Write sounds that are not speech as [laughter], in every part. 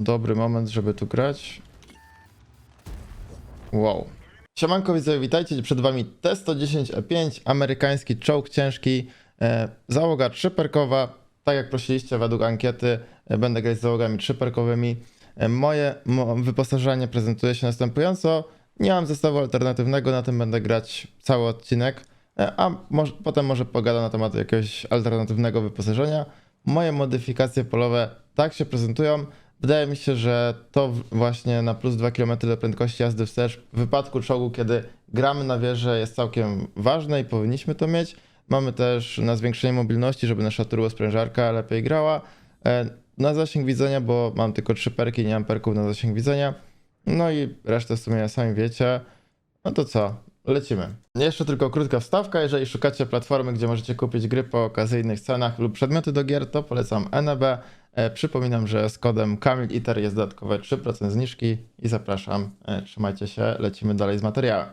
dobry moment, żeby tu grać. Wow. Siemanko witajcie, przed wami T110E5, amerykański czołg ciężki, e, załoga trzyperkowa, tak jak prosiliście według ankiety, e, będę grać z załogami trzyperkowymi. E, moje mo, wyposażenie prezentuje się następująco, nie mam zestawu alternatywnego, na tym będę grać cały odcinek, a może, potem może pogadam na temat jakiegoś alternatywnego wyposażenia. Moje modyfikacje polowe tak się prezentują. Wydaje mi się, że to właśnie na plus 2 km do prędkości jazdy wstecz w wypadku czołgu, kiedy gramy na wieżę jest całkiem ważne i powinniśmy to mieć. Mamy też na zwiększenie mobilności, żeby nasza turbosprężarka lepiej grała. E, Na zasięg widzenia, bo mam tylko 3 perki, nie mam perków na zasięg widzenia. No i resztę w sumie sami wiecie. No to co? Lecimy. Jeszcze tylko krótka wstawka. Jeżeli szukacie platformy, gdzie możecie kupić gry po okazyjnych cenach lub przedmioty do gier, to polecam NB. E, przypominam, że z kodem KamilIter jest dodatkowe 3% zniżki i zapraszam. E, trzymajcie się, lecimy dalej z materiałem.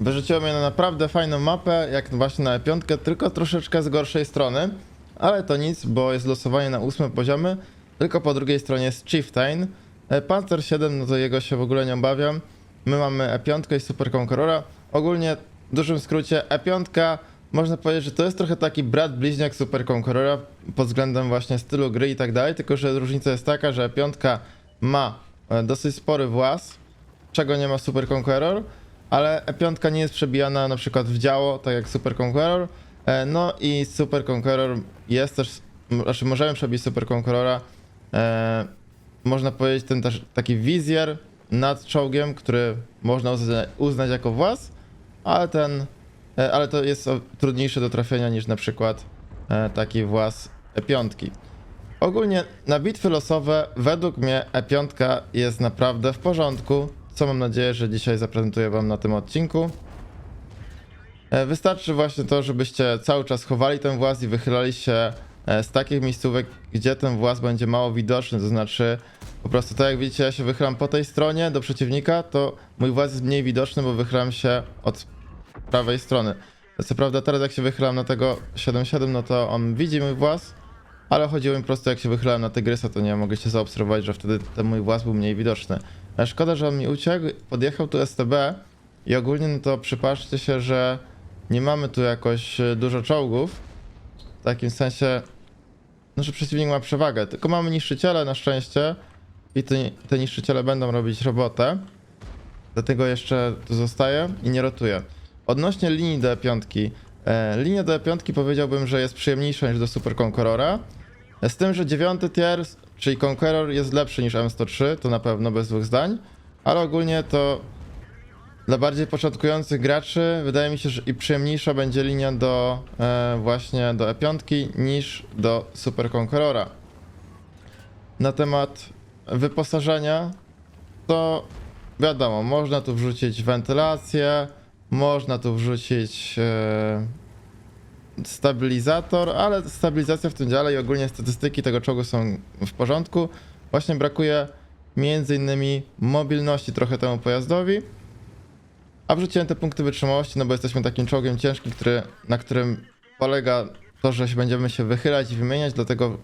Wyrzuciło mnie na naprawdę fajną mapę, jak właśnie na E5, tylko troszeczkę z gorszej strony, ale to nic, bo jest losowanie na ósme poziomy, tylko po drugiej stronie jest Chieftain. E, Panzer 7, no to jego się w ogóle nie obawiam. My mamy E5 i Super Conquerora. Ogólnie, w dużym skrócie, E5 można powiedzieć, że to jest trochę taki brat bliźniak Super Conquerora pod względem właśnie stylu gry i tak dalej, tylko że różnica jest taka, że E5 ma e, dosyć spory włas, czego nie ma Super Conqueror, ale E5 nie jest przebijana na przykład w działo, tak jak Super Conqueror. E, No i Super Conqueror jest też, znaczy możemy przebić Super Conquerora, e, można powiedzieć ten też taki wizjer nad czołgiem, który można uznać, uznać jako włas, ale ten, e, ale to jest trudniejsze do trafienia niż na przykład e, taki włas E5. Ogólnie na bitwy losowe według mnie E5 jest naprawdę w porządku, co mam nadzieję, że dzisiaj zaprezentuję wam na tym odcinku. E, Wystarczy właśnie to, żebyście cały czas chowali ten włas i wychylali się z takich miejscówek, gdzie ten włas będzie mało widoczny, to znaczy po prostu tak jak widzicie, ja się wychylam po tej stronie do przeciwnika, to mój włas jest mniej widoczny, bo wychylam się od prawej strony. Co prawda teraz jak się wychylam na tego 7.7, no to on widzi mój włas, ale chodziło mi po prostu jak się wychylałem na tygrysa, to nie mogę się zaobserwować, że wtedy ten mój włas był mniej widoczny. Ale szkoda, że on mi uciekł, podjechał tu STB i ogólnie no to przypatrzcie się, że nie mamy tu jakoś e, dużo czołgów. W takim sensie, no że przeciwnik ma przewagę, tylko mamy niszczyciele na szczęście i te, te niszczyciele będą robić robotę. Dlatego jeszcze tu zostaję i nie rotuję. Odnośnie linii do E5. E, linia do E5 powiedziałbym, że jest przyjemniejsza niż do Super Conquerora. Z tym, że dziewiąty tier, czyli Conqueror jest lepszy niż M103, to na pewno bez dwóch zdań. Ale ogólnie to dla bardziej początkujących graczy wydaje mi się, że i przyjemniejsza będzie linia do e, właśnie do E5 niż do Super Conquerora. Na temat wyposażenia to wiadomo, można tu wrzucić wentylację, można tu wrzucić e, stabilizator, ale stabilizacja w tym dziale i ogólnie statystyki tego czołgu są w porządku. Właśnie brakuje między innymi mobilności trochę temu pojazdowi. A wrzuciłem te punkty wytrzymałości, no bo jesteśmy takim czołgiem ciężkim, który, na którym polega to, że się będziemy się wychylać i wymieniać, dlatego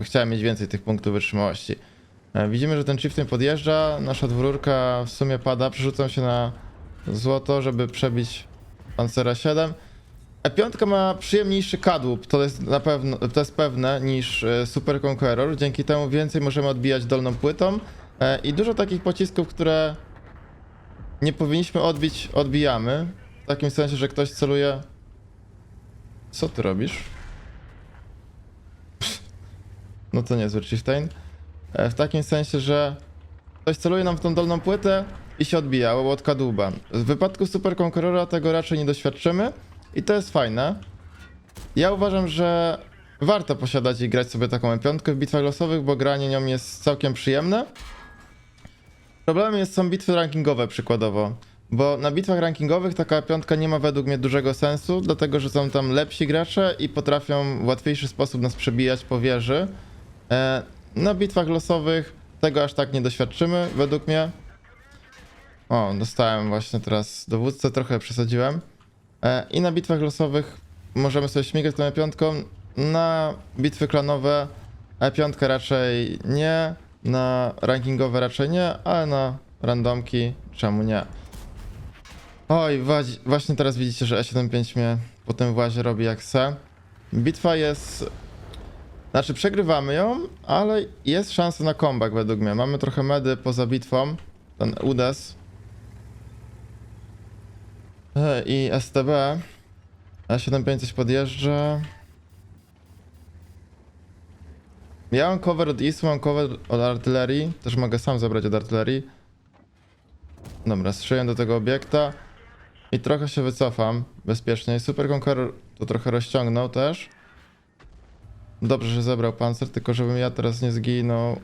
chciałem mieć więcej tych punktów wytrzymałości. E, Widzimy, że ten chieftain podjeżdża, nasza dwururka w sumie pada, przerzucam się na złoto, żeby przebić Pancera 7. E5 ma przyjemniejszy kadłub, to jest na pewno, to jest pewne, niż e, Super Conqueror, dzięki temu więcej możemy odbijać dolną płytą e, i dużo takich pocisków, które nie powinniśmy odbić, odbijamy. W takim sensie, że ktoś celuje... Co ty robisz? No to niezły chieftain. E, W takim sensie, że ktoś celuje nam w tą dolną płytę i się odbija od kadłuba. W wypadku Super Conquerora tego raczej nie doświadczymy i to jest fajne. Ja uważam, że warto posiadać i grać sobie taką M5 w bitwach losowych, bo granie nią jest całkiem przyjemne. Problemem jest, są bitwy rankingowe przykładowo, bo na bitwach rankingowych taka piątka nie ma według mnie dużego sensu, dlatego że są tam lepsi gracze i potrafią w łatwiejszy sposób nas przebijać po wieży. E, na bitwach losowych tego aż tak nie doświadczymy, według mnie. O, dostałem właśnie teraz dowódcę, trochę przesadziłem. E, I na bitwach losowych możemy sobie śmigać tą E5. Na bitwy klanowe E5 raczej nie. Na rankingowe raczej nie, ale na randomki czemu nie. Oj, właśnie teraz widzicie, że E75 mnie po tym włazie robi jak se. Bitwa jest... Znaczy przegrywamy ją, ale jest szansa na comeback według mnie. Mamy trochę medy poza bitwą. Ten UDES. E, I STB. E75 coś podjeżdża. Ja mam cover od ISU, mam cover od artylerii. Też mogę sam zabrać od artylerii. Dobra, strzeliłem do tego obiekta. I trochę się wycofam bezpiecznie. Super Conqueror to trochę rozciągnął też. Dobrze, że zebrał pancer, tylko żebym ja teraz nie zginął.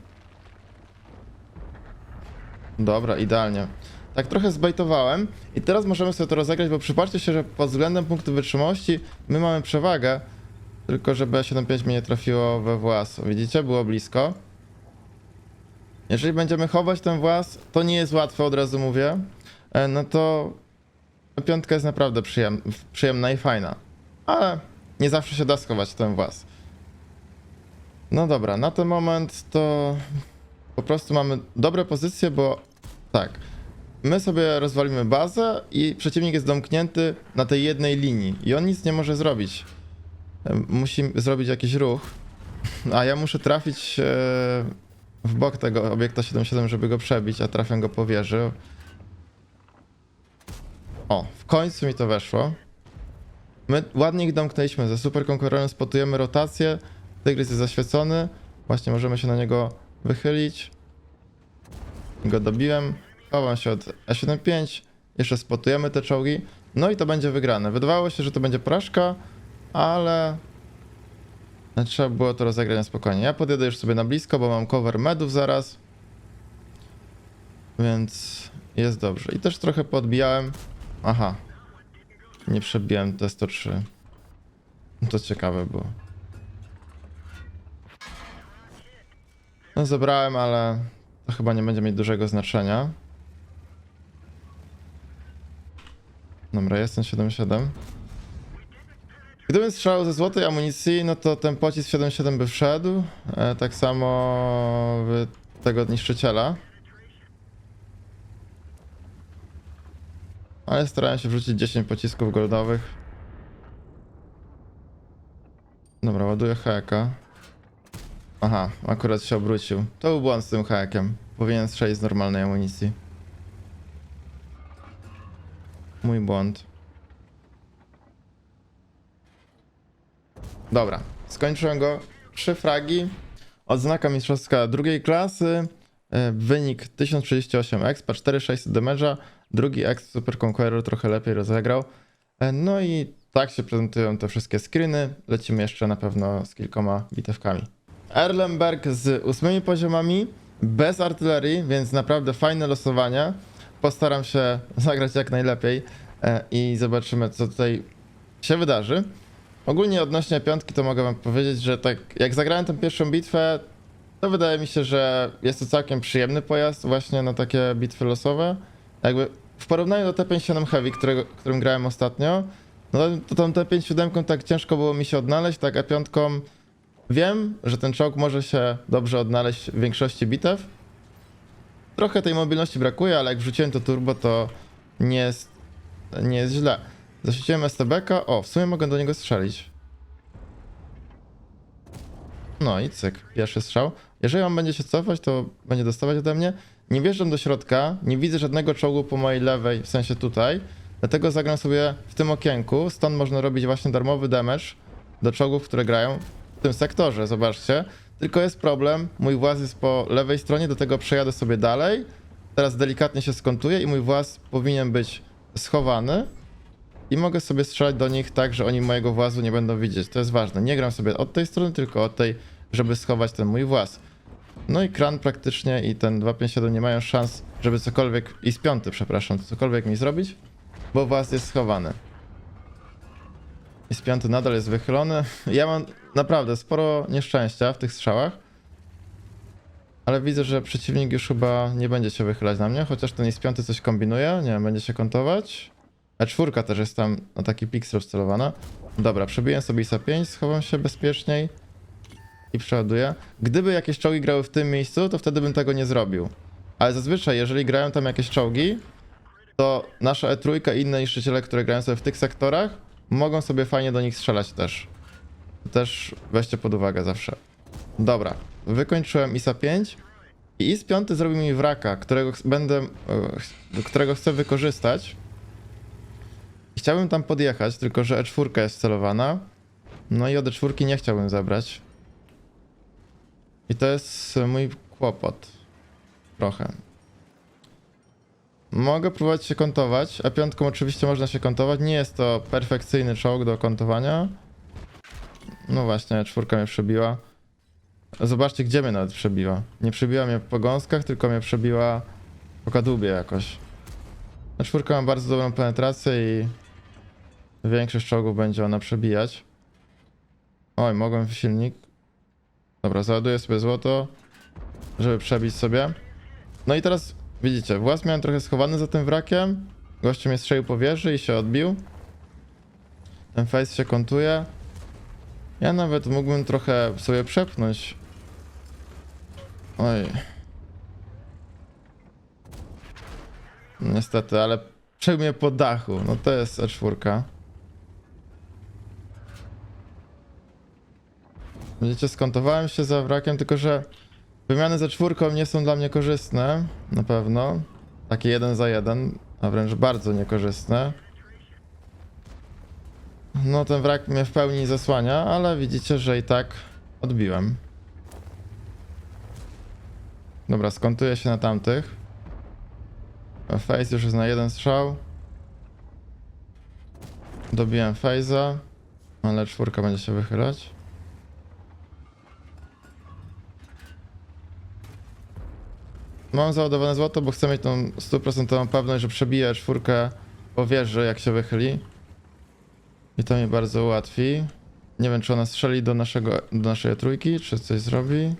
Dobra, idealnie. Tak trochę zbejtowałem i teraz możemy sobie to rozegrać, bo przypatrzcie się, że pod względem punktu wytrzymałości my mamy przewagę, tylko że B75 mnie nie trafiło we włas. Widzicie? Było blisko. Jeżeli będziemy chować ten włas, to nie jest łatwe, od razu mówię, e, no to piątka jest naprawdę przyjem przyjemna i fajna. Ale nie zawsze się da schować ten włas. No dobra, na ten moment to po prostu mamy dobre pozycje, bo tak, my sobie rozwalimy bazę i przeciwnik jest domknięty na tej jednej linii i on nic nie może zrobić. Musi zrobić jakiś ruch, a ja muszę trafić e, w bok tego obiekta 77, żeby go przebić, a trafię go po wieży. O, w końcu mi to weszło. My ładnie ich domknęliśmy, ze super konkurorem spotujemy rotację, tygrys jest zaświecony, właśnie możemy się na niego wychylić. Go dobiłem, chowam się od E75, jeszcze spotujemy te czołgi, no i to będzie wygrane. Wydawało się, że to będzie porażka, ale trzeba było to rozegrać na spokojnie. Ja podjedę już sobie na blisko, bo mam cover medów zaraz, więc jest dobrze. I też trochę podbijałem. Aha, nie przebiłem T103. No to ciekawe było. No zebrałem, ale to chyba nie będzie mieć dużego znaczenia. Dobra, jestem 77. Gdybym strzelał ze złotej amunicji, no to ten pocisk 77 by wszedł. E, tak samo w tego niszczyciela. Ale starałem się wrzucić 10 pocisków goldowych. Dobra, ładuję heka. Aha, akurat się obrócił. To był błąd z tym hakiem. Powinien strzelić z normalnej amunicji. Mój błąd. Dobra, skończyłem go. Trzy fragi. Odznaka mistrzowska drugiej klasy. E, Wynik 1038 expa, 4600 damage'a. Drugi ex Super Conqueror trochę lepiej rozegrał. E, No i tak się prezentują te wszystkie screeny. Lecimy jeszcze na pewno z kilkoma bitewkami. Erlenberg z ósmymi poziomami, bez artylerii, więc naprawdę fajne losowanie. Postaram się [laughs] zagrać jak najlepiej e, i zobaczymy, co tutaj się wydarzy. Ogólnie odnośnie piątki to mogę wam powiedzieć, że tak jak zagrałem tę pierwszą bitwę, to wydaje mi się, że jest to całkiem przyjemny pojazd właśnie na takie bitwy losowe. Jakby w porównaniu do T57 Heavy, którego, którym grałem ostatnio, no to tą T57 tak ciężko było mi się odnaleźć, tak a piątką wiem, że ten czołg może się dobrze odnaleźć w większości bitew. Trochę tej mobilności brakuje, ale jak wrzuciłem to turbo, to nie jest, nie jest źle. Zaświeciłem STB-ka, o, w sumie mogę do niego strzelić. No i cyk, pierwszy strzał. Jeżeli on będzie się cofać, to będzie dostawać ode mnie. Nie wjeżdżam do środka, nie widzę żadnego czołgu po mojej lewej, w sensie tutaj. Dlatego zagram sobie w tym okienku, stąd można robić właśnie darmowy damage do czołgów, które grają w tym sektorze, zobaczcie. Tylko jest problem, mój właz jest po lewej stronie, do tego przejadę sobie dalej. Teraz delikatnie się skontuję i mój właz powinien być schowany. I mogę sobie strzelać do nich tak, że oni mojego włazu nie będą widzieć. To jest ważne. Nie gram sobie od tej strony, tylko od tej, żeby schować ten mój właz. No i kran praktycznie i ten 257 nie mają szans, żeby cokolwiek, i z piąty, przepraszam, cokolwiek mi zrobić, bo właz jest schowany. I z piąty nadal jest wychylony. [laughs] Ja mam naprawdę sporo nieszczęścia w tych strzałach. Ale widzę, że przeciwnik już chyba nie będzie się wychylać na mnie, chociaż ten z piąty coś kombinuje, nie wiem, będzie się kontować. A czwórka też jest tam na taki piksel wcelowana. Dobra, przebiję sobie ISA 5, schowam się bezpieczniej. i przeładuję. Gdyby jakieś czołgi grały w tym miejscu, to wtedy bym tego nie zrobił. Ale zazwyczaj, jeżeli grają tam jakieś czołgi, to nasza E3 i inne niszczyciele, które grają sobie w tych sektorach, mogą sobie fajnie do nich strzelać też. Też weźcie pod uwagę zawsze. Dobra, wykończyłem ISA 5 i IS 5 zrobił mi wraka, którego będę, e, którego chcę wykorzystać. Chciałbym tam podjechać, tylko że E4 jest celowana. No i od E4 nie chciałbym zabrać. I to jest e, mój kłopot. Trochę. Mogę próbować się kontować. A5 oczywiście można się kontować. Nie jest to perfekcyjny czołg do kontowania. No właśnie, czwórka mnie przebiła. Zobaczcie, gdzie mnie nawet przebiła. Nie przebiła mnie po gąskach, tylko mnie przebiła po kadłubie jakoś. Na czwórkę mam bardzo dobrą penetrację i większość czołgów będzie ona przebijać. Oj, mogłem silnik. Dobra, załaduję sobie złoto, żeby przebić sobie. No i teraz widzicie, włas miałem trochę schowany za tym wrakiem. Gościu mnie strzelił po wieży i się odbił. Ten face się kontuje. Ja nawet mógłbym trochę sobie przepchnąć. Oj. Niestety, ale przebił mnie po dachu. No to jest E4. Widzicie, skontowałem się za wrakiem, tylko że wymiany ze czwórką nie są dla mnie korzystne, na pewno. Takie jeden za jeden, a wręcz bardzo niekorzystne. No ten wrak mnie w pełni zasłania, ale widzicie, że i tak odbiłem. Dobra, skontuję się na tamtych. Face już jest na jeden strzał. Dobiłem Faze'a, ale czwórka będzie się wychylać. Mam załadowane złoto, bo chcę mieć tą stuprocentową pewność, że przebiję czwórkę po wieży, jak się wychyli. I to mi bardzo ułatwi. Nie wiem, czy ona strzeli do, naszego, do naszej trójki, czy coś zrobi.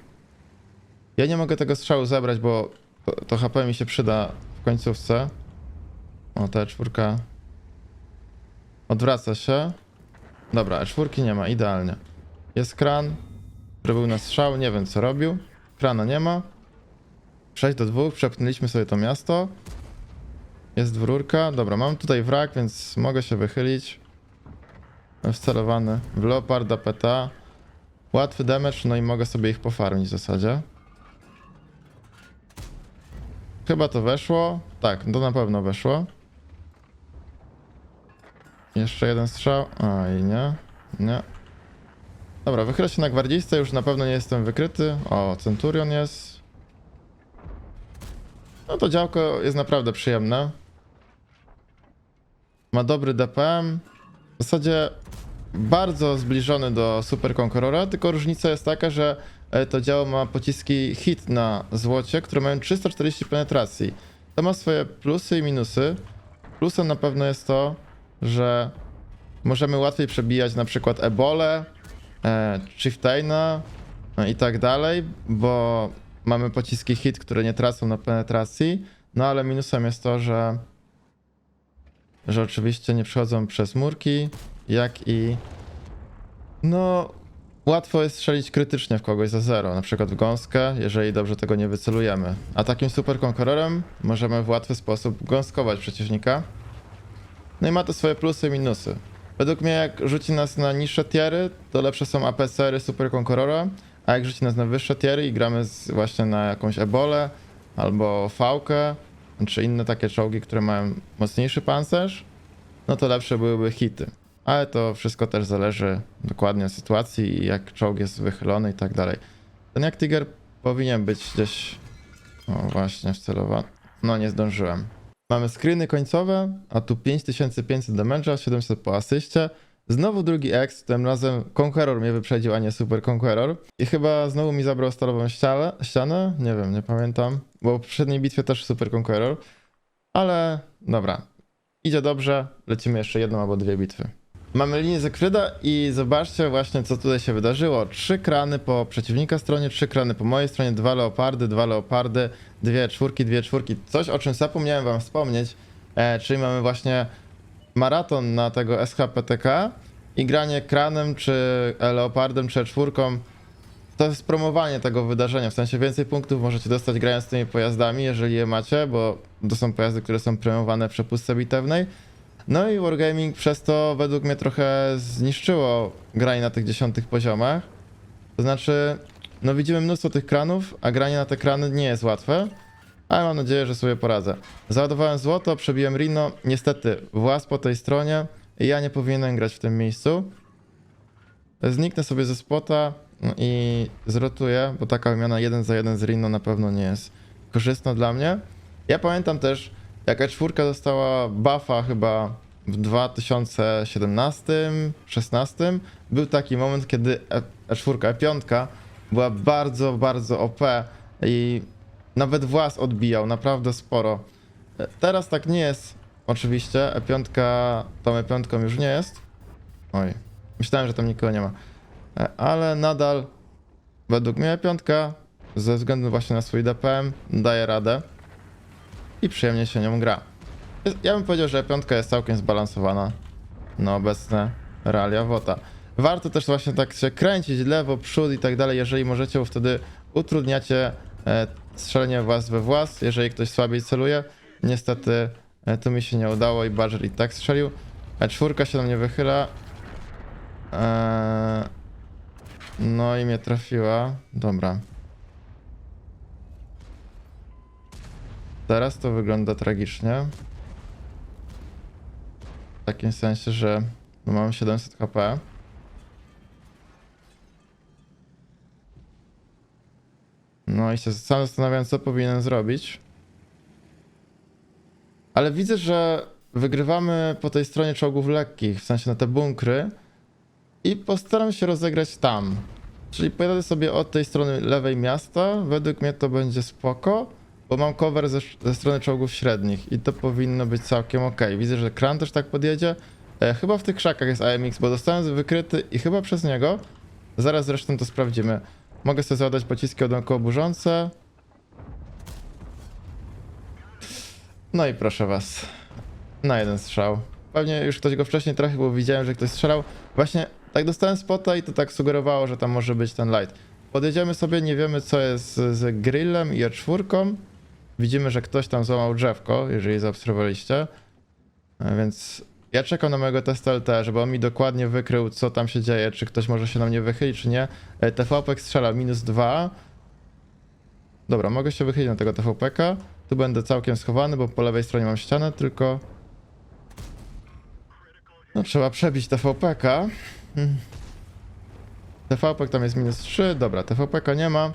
Ja nie mogę tego strzału zabrać, bo to, to HP mi się przyda w końcówce. O, ta czwórka odwraca się. Dobra, czwórki nie ma, idealnie. Jest kran, który był na strzał, nie wiem co robił. Krana nie ma. 6 do 2, przepchnęliśmy sobie to miasto. Jest dwórka. Dobra, mam tutaj wrak, więc mogę się wychylić. Wcelowany w Leoparda PTA. Łatwy damage, no i mogę sobie ich pofarmić w zasadzie. Chyba to weszło. Tak, to na pewno weszło. Jeszcze jeden strzał. I nie. Nie. Dobra, wychylę się na gwardzistę, już na pewno nie jestem wykryty. O, Centurion jest. No to działko jest naprawdę przyjemne. Ma dobry DPM. W zasadzie bardzo zbliżony do Super Conquerora, tylko różnica jest taka, że e, to działo ma pociski hit na złocie, które mają 340 penetracji. To ma swoje plusy i minusy. Plusem na pewno jest to, że możemy łatwiej przebijać na przykład Ebolę, e, Chieftaina no i tak dalej, bo mamy pociski hit, które nie tracą na penetracji. No ale minusem jest to, że że oczywiście nie przechodzą przez murki, jak i no łatwo jest strzelić krytycznie w kogoś za zero, na przykład w gąskę, jeżeli dobrze tego nie wycelujemy. A takim super konkurorem możemy w łatwy sposób gąskować przeciwnika. No i ma to swoje plusy i minusy. Według mnie jak rzuci nas na niższe tiery, to lepsze są APCR-y Super Conquerora, a jak rzuci nas na wyższe tiery i gramy z, właśnie na jakąś ebolę albo fałkę, czy inne takie czołgi, które mają mocniejszy pancerz, no to lepsze byłyby hity. Ale to wszystko też zależy dokładnie od sytuacji i jak czołg jest wychylony i tak dalej. Ten jak Tiger powinien być gdzieś, o właśnie, wcelowany. No nie zdążyłem. Mamy screeny końcowe, a tu 5500 damage'a, 700 po asyście. Znowu drugi X, tym razem Conqueror mnie wyprzedził, a nie Super Conqueror. I chyba znowu mi zabrał stalową ścianę, ścianę? Nie wiem, nie pamiętam. Bo w poprzedniej bitwie też Super Conqueror. Ale dobra, idzie dobrze, lecimy jeszcze jedną albo dwie bitwy. Mamy linię Zekryda i zobaczcie właśnie co tutaj się wydarzyło. Trzy krany po przeciwnika stronie, trzy krany po mojej stronie, dwa leopardy, dwa leopardy, dwie czwórki, dwie czwórki. Coś o czym zapomniałem wam wspomnieć, e, czyli mamy właśnie maraton na tego SHPTK i granie kranem, czy leopardem, czy czwórką to jest promowanie tego wydarzenia, w sensie więcej punktów możecie dostać grając tymi pojazdami, jeżeli je macie, bo to są pojazdy, które są promowane w przepustce bitewnej. No i Wargaming przez to według mnie trochę zniszczyło granie na tych dziesiątych poziomach. To znaczy, no widzimy mnóstwo tych kranów, a granie na te krany nie jest łatwe, ale mam nadzieję, że sobie poradzę. Załadowałem złoto, przebiłem Rino, niestety włas po tej stronie i ja nie powinienem grać w tym miejscu. Zniknę sobie ze spota no i zrotuję, bo taka wymiana jeden za jeden z Rino na pewno nie jest korzystna dla mnie. Ja pamiętam też, jak E4 dostała buffa chyba w 2017-16, był taki moment, kiedy E- E4, E5 była bardzo, bardzo OP i nawet włas odbijał naprawdę sporo. E, Teraz tak nie jest, oczywiście. E5, tą E5 już nie jest. Oj, myślałem, że tam nikogo nie ma. E, Ale nadal, według mnie E5, ze względu właśnie na swój DPM, daje radę i przyjemnie się nią gra. Jest- Ja bym powiedział, że E5 jest całkiem zbalansowana na obecne realia WOTA. Warto też właśnie tak się kręcić lewo, przód i tak dalej, jeżeli możecie, bo wtedy utrudniacie e, strzelenie włas we włas, jeżeli ktoś słabiej celuje. Niestety e, to mi się nie udało i Badger i tak strzelił. E4 się na mnie wychyla. Eee, no i mnie trafiła. Dobra. Teraz to wygląda tragicznie. W takim sensie, że mam 700 HP. No i się sam zastanawiam, co powinienem zrobić. Ale widzę, że wygrywamy po tej stronie czołgów lekkich, w sensie na te bunkry. I postaram się rozegrać tam. Czyli pojadę sobie od tej strony lewej miasta. Według mnie to będzie spoko, bo mam cover ze, ze strony czołgów średnich i to powinno być całkiem ok. Widzę, że kran też tak podjedzie. E, chyba w tych krzakach jest AMX, bo dostałem wykryty i chyba przez niego. Zaraz zresztą to sprawdzimy. Mogę sobie zadać pociski od burzące. No i proszę was. Na jeden strzał. Pewnie już ktoś go wcześniej trafił, bo widziałem, że ktoś strzelał. Właśnie tak dostałem spota i to tak sugerowało, że tam może być ten light. Podjedziemy sobie, nie wiemy co jest z, grillem i E4. Widzimy, że ktoś tam złamał drzewko, jeżeli zaobserwowaliście. E, Więc ja czekam na mojego testa LT, żeby on mi dokładnie wykrył, co tam się dzieje, czy ktoś może się na mnie wychylić, czy nie. E, TVP strzela minus 2. Dobra, mogę się wychylić na tego TVP-ka. Tu będę całkiem schowany, bo po lewej stronie mam ścianę, tylko... No trzeba przebić TVP-ka. Hmm. TVP tam jest minus 3, dobra, TVP-ka nie ma.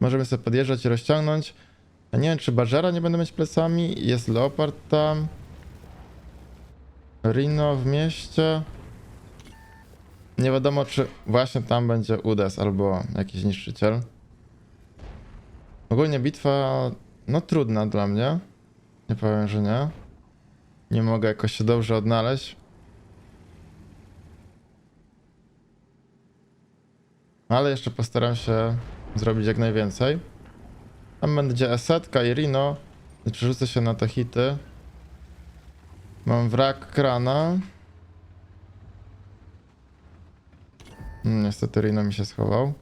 Możemy sobie podjeżdżać i rozciągnąć. A nie wiem, czy Badgera nie będę mieć plecami. Jest Leopard tam. Rino w mieście. Nie wiadomo, czy właśnie tam będzie UDES albo jakiś niszczyciel. Ogólnie bitwa, no trudna dla mnie. Nie powiem, że nie. Nie mogę jakoś się dobrze odnaleźć. Ale jeszcze postaram się zrobić jak najwięcej. Tam będzie Esetka i Rino. Przerzucę się na te hity. Mam wrak krana. Mm, Niestety Rino mi się schował.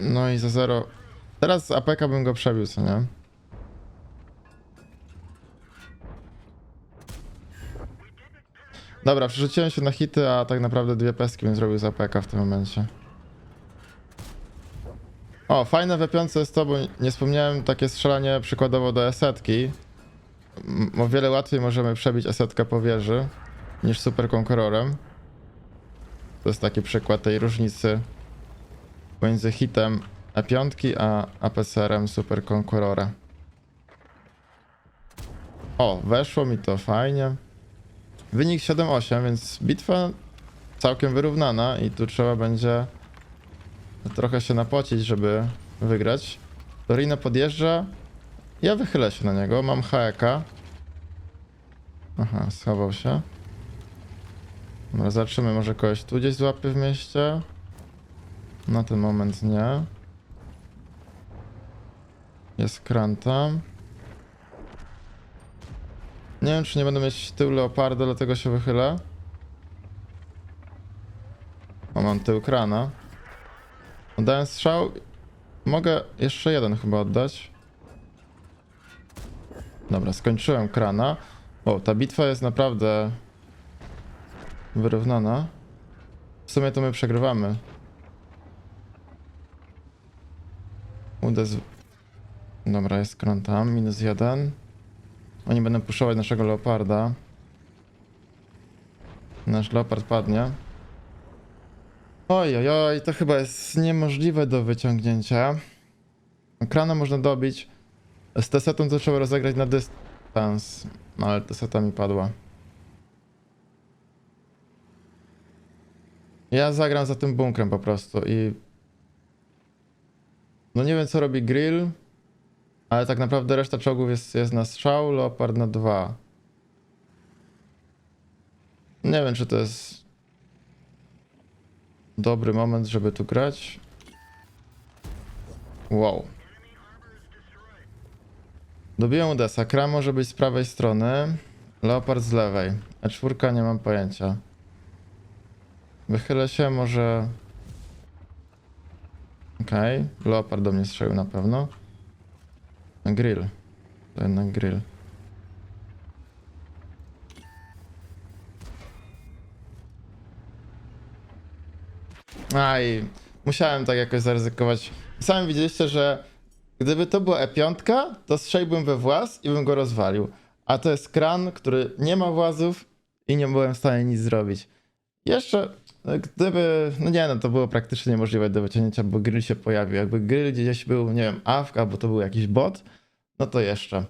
No i za zero. Teraz z APK bym go przebił, co nie? Dobra, przerzuciłem się na hity, a tak naprawdę dwie peski bym zrobił z APK w tym momencie. O, fajne w piątce jest to, bo nie wspomniałem, takie strzelanie przykładowo do esetki. O wiele łatwiej możemy przebić esetkę po wieży niż Super Conquerorem. To jest taki przykład tej różnicy pomiędzy hitem E5 a APCR-em Super Conquerora. O, weszło mi to fajnie. Wynik 7-8, więc bitwa całkiem wyrównana i tu trzeba będzie trochę się napocić, żeby wygrać. Torino podjeżdża. Ja wychylę się na niego, mam HEK. Aha, schował się. Dobra, zobaczymy, może kogoś tu gdzieś złapie w mieście. Na ten moment nie. Jest kran tam. Nie wiem, czy nie będę mieć tył leoparda, dlatego się wychylę. O, mam tył krana. Oddałem strzał. Mogę jeszcze jeden chyba oddać. Dobra, skończyłem krana. O, ta bitwa jest naprawdę wyrównana. W sumie to my przegrywamy. Udes... Dobra, jest kran tam, minus jeden. Oni będą puszować naszego leoparda. Nasz leopard padnie. Oj, oj, oj, to chyba jest niemożliwe do wyciągnięcia. Krana można dobić. Z tesetą to trzeba rozegrać na dystans. No ale teseta mi padła. Ja zagram za tym bunkrem po prostu i... No nie wiem co robi grill, ale tak naprawdę reszta czołgów jest, jest na strzał, Leopard na dwa. Nie wiem czy to jest dobry moment, żeby tu grać. Wow. Dobiłem Udesa. Kra może być z prawej strony, Leopard z lewej. A czwórka nie mam pojęcia. Wychylę się, może... Okej, okay. Leopard do mnie strzelił na pewno. Grill. To jednak grill. Aj, musiałem tak jakoś zaryzykować. Sami widzieliście, że gdyby to była E5, to strzeliłbym we właz i bym go rozwalił. A to jest kran, który nie ma włazów i nie byłem w stanie nic zrobić. Jeszcze, no, gdyby, no nie no, to było praktycznie niemożliwe do wyciągnięcia, bo grill się pojawił. Jakby grill gdzieś był, nie wiem, AFK, albo to był jakiś bot, no to jeszcze.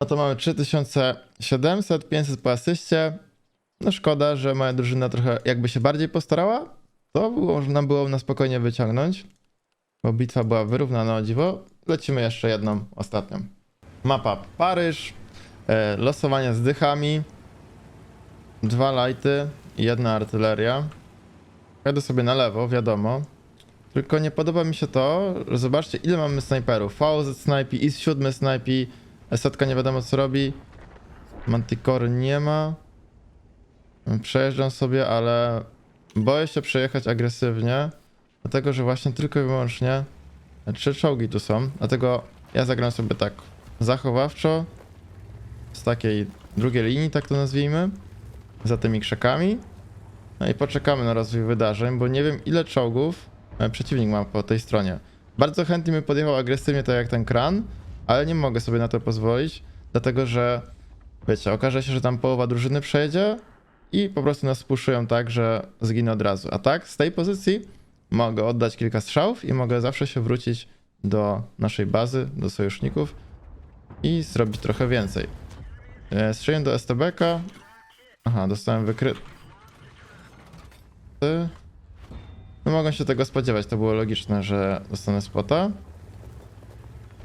No to mamy 3700, 500 po asyście. No szkoda, że moja drużyna trochę jakby się bardziej postarała, to można było na spokojnie wyciągnąć, bo bitwa była wyrównana o dziwo. Lecimy jeszcze jedną, ostatnią. Mapa Paryż, e, losowanie z dychami, dwa lighty i jedna artyleria. Jadę sobie na lewo, wiadomo. Tylko nie podoba mi się to, że zobaczcie ile mamy snajperów. VZ snajpi, IS 7 snajpi, Setka nie wiadomo co robi. Manticore nie ma. Przejeżdżam sobie, ale boję się przejechać agresywnie, dlatego że właśnie tylko i wyłącznie trzy czołgi tu są, dlatego ja zagram sobie tak zachowawczo, z takiej drugiej linii, tak to nazwijmy, za tymi krzakami. No i poczekamy na rozwój wydarzeń, bo nie wiem ile czołgów e, przeciwnik ma po tej stronie. Bardzo chętnie bym podjechał agresywnie, tak jak ten kran, ale nie mogę sobie na to pozwolić, dlatego że wiecie, okaże się, że tam połowa drużyny przejedzie i po prostu nas spuszują tak, że zginę od razu. A tak, z tej pozycji mogę oddać kilka strzałów i mogę zawsze się wrócić do naszej bazy, do sojuszników i zrobić trochę więcej. E, Strzeliłem do STB-ka. Aha, dostałem wykryty. No mogą się tego spodziewać, to było logiczne, że dostanę spota.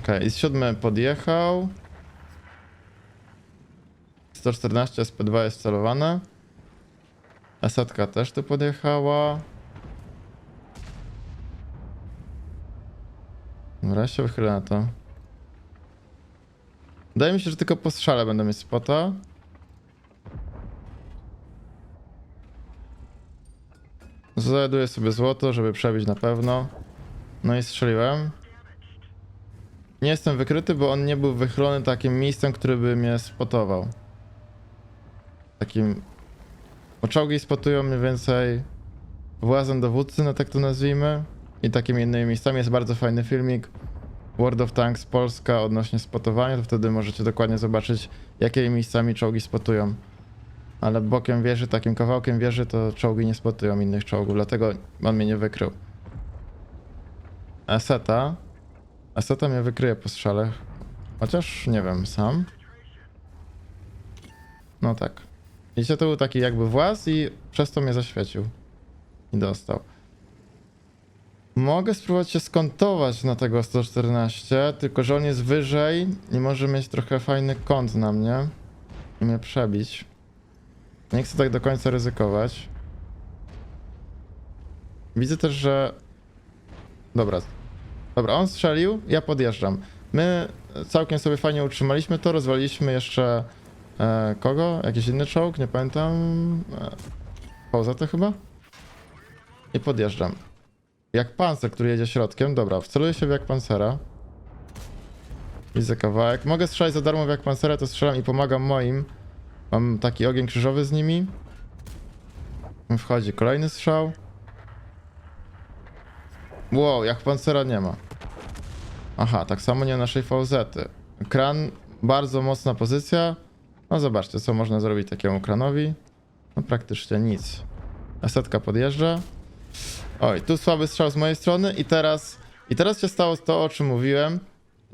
Okej, okay, i siódmy podjechał. 114 SP2 jest celowane. Esetka też tu podjechała. Dobra, się wychylę na to. Wydaje mi się, że tylko po strzale będę mieć spota. Znajduję sobie złoto, żeby przebić na pewno. No i strzeliłem. Nie jestem wykryty, bo on nie był wychylony takim miejscem, który by mnie spotował. Takim... Bo czołgi spotują mniej więcej włazem dowódcy, no tak to nazwijmy. I takimi innymi miejscami jest bardzo fajny filmik. World of Tanks Polska odnośnie spotowania, to wtedy możecie dokładnie zobaczyć, jakimi miejscami czołgi spotują. Ale bokiem wieży, takim kawałkiem wieży, to czołgi nie spotują innych czołgów, dlatego on mnie nie wykrył. Aseta. Aseta mnie wykryje po strzale. Chociaż nie wiem, sam. No tak. Widzicie, to był taki jakby właz i przez to mnie zaświecił. I dostał. Mogę spróbować się skontować na tego 114, tylko że on jest wyżej i może mieć trochę fajny kąt na mnie i mnie przebić. Nie chcę tak do końca ryzykować. Widzę też, że... Dobra. Dobra, on strzelił, ja podjeżdżam. My całkiem sobie fajnie utrzymaliśmy to, rozwaliliśmy jeszcze e, kogo? Jakiś inny czołg? Nie pamiętam. E, to chyba? I podjeżdżam. Jak pancer, który jedzie środkiem. Dobra, wceluję się w jak pancera. Widzę kawałek. Mogę strzelać za darmo w jak pancera, to strzelam i pomagam moim. Mam taki ogień krzyżowy z nimi. Wchodzi kolejny strzał. Wow, jak pancera nie ma. Aha, tak samo nie naszej VZ. -y. Kran, bardzo mocna pozycja. No zobaczcie, co można zrobić takiemu kranowi. No praktycznie nic. Asetka podjeżdża. Oj, tu słaby strzał z mojej strony i teraz... I teraz się stało to, o czym mówiłem.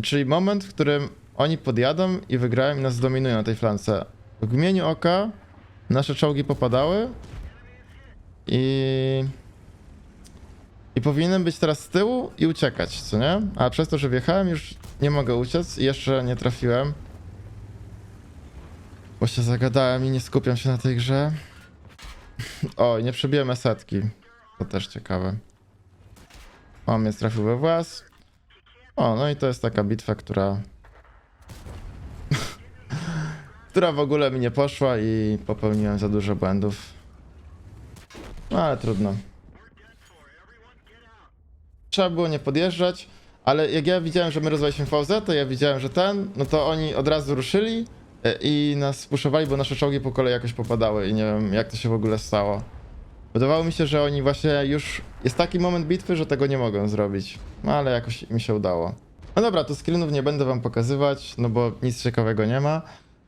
Czyli moment, w którym oni podjadą i wygrają i nas zdominują na tej flance. W gmieniu oka nasze czołgi popadały i... I powinienem być teraz z tyłu i uciekać, co nie? A przez to, że wjechałem już nie mogę uciec i jeszcze nie trafiłem. Bo się zagadałem i nie skupiam się na tej grze. [laughs] Oj, nie przebiłem setki. To też ciekawe. O, mnie trafił we włas. O, no i to jest taka bitwa, która... [laughs] która w ogóle mi nie poszła i popełniłem za dużo błędów. No ale trudno. Trzeba było nie podjeżdżać, ale jak ja widziałem, że my rozwaliliśmy VZ, to ja widziałem, że ten, no to oni od razu ruszyli i nas spuszowali, bo nasze czołgi po kolei jakoś popadały i nie wiem jak to się w ogóle stało. Wydawało mi się, że oni właśnie już... Jest taki moment bitwy, że tego nie mogą zrobić. No ale jakoś mi się udało. No dobra, to screenów nie będę wam pokazywać, no bo nic ciekawego nie ma.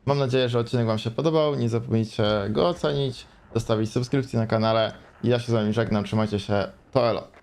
Mam nadzieję, że odcinek wam się podobał. Nie zapomnijcie go ocenić, zostawić subskrypcję na kanale. I ja się z wami żegnam, trzymajcie się, to elo.